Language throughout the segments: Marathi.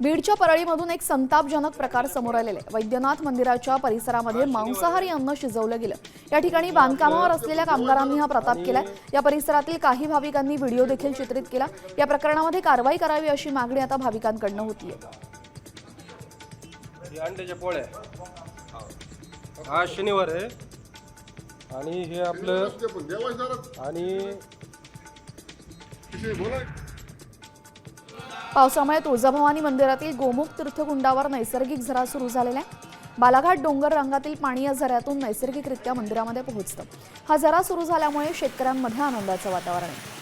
बीडच्या परळीमधून एक संतापजनक प्रकार समोर आलेला. वैद्यनाथ मंदिराच्या परिसरामध्ये मांसाहारी अन्न शिजवलं गेलं. या ठिकाणी बांधकामावर असलेल्या कामगारांनी हा प्रताप केलाय. या परिसरातील काही भाविकांनी व्हिडिओ देखील चित्रित केला. या प्रकरणामध्ये कारवाई करावी अशी मागणी आता भाविकांकडनं होतीये. हे अंड्याच्या पोळ्या आज शनिवार आहे. आणि हे आपलं आणि पावसामुळे तुळजाभवानी मंदिरातील गोमुख तीर्थकुंडावर नैसर्गिक झरा सुरू झालेला आहे. बालाघाट डोंगर रंगातील पाणी या झऱ्यातून नैसर्गिकरित्या मंदिरामध्ये पोहोचतं. हा झरा सुरू झाल्यामुळे शेतकऱ्यांमध्ये आनंदाचं वातावरण आहे.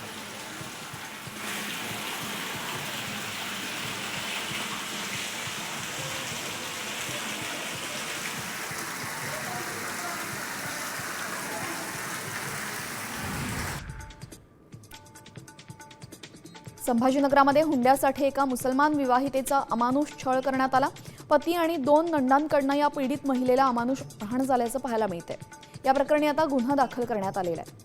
संभाजीनगरामध्ये हुंड्यासाठी एका मुसलमान विवाहितेचा अमानुष छळ करण्यात आला. पती आणि दोन नंडांकडनं या पीडित महिलेला अमानुष प्रहाण झाल्याचं पाहायला मिळतंय. या प्रकरणी आता गुन्हा दाखल करण्यात आलेला आहे.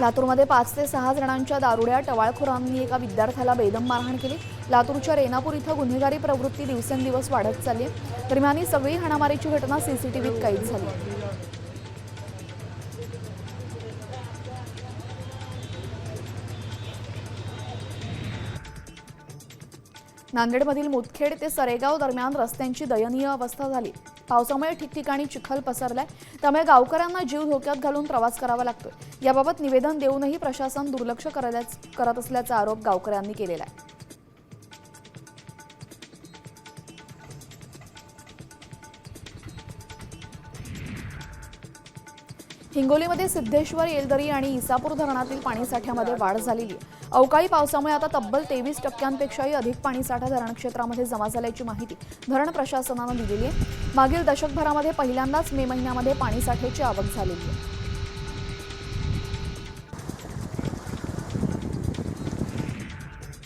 लातूरमध्ये पाच ते सहा जणांच्या दारुड्या टवाळखोरांनी एका विद्यार्थ्याला बेदम मारहाण केली. लातूरच्या रेनापूर इथं गुन्हेगारी प्रवृत्ती दिवसेंदिवस वाढत चालली दरम्यान ही सगळी हाणामारीची घटना सीसीटीव्हीत कैद झाली. नांदेडमधील मुदखेड ते सरेगाव दरम्यान रस्त्यांची दयनीय अवस्था झाली. पावसामुळे ठिकठिकाणी चिखल पसरलाय. त्यामुळे गावकऱ्यांना जीव धोक्यात घालून प्रवास करावा लागतोय. याबाबत निवेदन देऊनही प्रशासन दुर्लक्ष करत असल्याचा आरोप गावकऱ्यांनी केलेला आहे. हिंगोलीमध्ये सिद्धेश्वर येलदरी आणि इसापूर धरणातील पाणीसाठ्यामध्ये वाढ झालेली आहे. अवकाळी पावसामुळे आता तब्बल तेवीस टक्क्यांपेक्षाही अधिक पाणीसाठा धरण क्षेत्रामध्ये जमा झाल्याची माहिती धरण प्रशासनानं दिलेली आहे. मागील दशकभरामध्ये पहिल्यांदाच मे महिन्यामध्ये पाणीसाठ्याची आवक झालेली आहे.